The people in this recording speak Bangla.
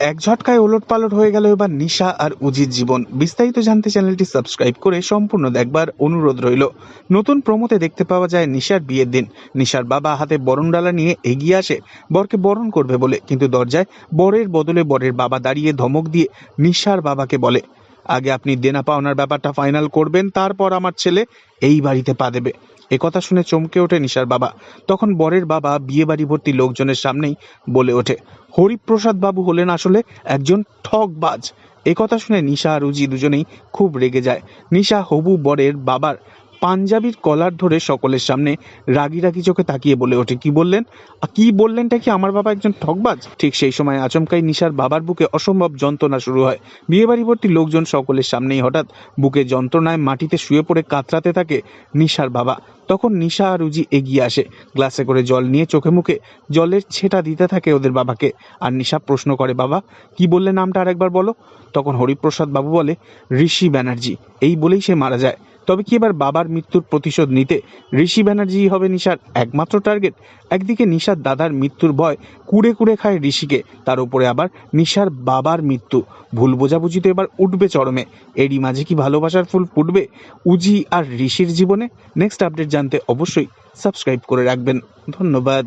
এক ঝটকায় ওলট পালট হয়ে গেল এবার নিশা আর উজির জীবন। বিস্তারিত জানতে চ্যানেলটি সাবস্ক্রাইব করে সম্পূর্ণ দেখবার অনুরোধ রইল। নতুন প্রমোতে দেখতে পাওয়া যায় নিশার বিয়ের দিন। নিশার বাবা হাতে বরণ ডালা নিয়ে এগিয়ে আসে, বরকে বরণ করবে বলে। কিন্তু দরজায় বরের বদলে বরের বাবা দাঁড়িয়ে ধমক দিয়ে নিশার বাবাকে বলে আগে আপনি দেনা পাওনার ব্যাপারটা ফাইনাল করবেন, তারপর আমার ছেলে এই বাড়িতে পা দেবে। একথা শুনে চমকে ওঠে নিশার বাবা। তখন বরের বাবা বিয়ে বাড়ি ভর্তি লোকজনের সামনেই বলে ওঠে, হরিপ্রসাদ বাবু হলেন আসলে একজন ঠকবাজ একথা শুনে নিশা আর রুজি দুজনেই খুব রেগে যায়। নিশা হবু বরের বাবার পাঞ্জাবির কলার ধরে সকলের সামনে রাগি রাগি চোখে তাকিয়ে বলে ওঠে। কি বললেন? কি বললেনটা কি আমার বাবা একজন ঠকবাজ? ঠিক সেই সময় আচমকাই নিশার বাবার বুকে অসম্ভব যন্ত্রণা শুরু হয়। বিয়েবাড়ি ভর্তি লোকজন সকলের সামনেই হঠাৎ বুকে যন্ত্রণায় মাটিতে শুয়ে পড়ে কাতরাতে থাকে নিশার বাবা। তখন নিশা আর রুজি এগিয়ে আসে। গ্লাসে করে জল নিয়ে চোখে মুখে জলের ছেটা দিতে থাকে ওদের বাবাকে। আর নিশা প্রশ্ন করে, বাবা, কি বললে নামটা আরেকবার বলো? তখন হরিপ্রসাদ বাবু বলে, ঋষি ব্যানার্জি। এই বলেই সে মারা যায়। তবে কি এবার বাবার মৃত্যুর প্রতিশোধ নিতে ঋষি ব্যানার্জি হবে নিশার একমাত্র টার্গেট একদিকে নিশার দাদার মৃত্যুর ভয় কুড়ে কুড়ে খায় ঋষিকে, তার উপরে আবার নিশার বাবার মৃত্যু। ভুল বোঝাবুঝি তো এবার উঠবে চরমে। এরই মাঝে কি ভালোবাসার ফুল ফুটবে? উজি আর ঋষির জীবনে? নেক্সট আপডেট জানতে অবশ্যই সাবস্ক্রাইব করে রাখবেন। ধন্যবাদ।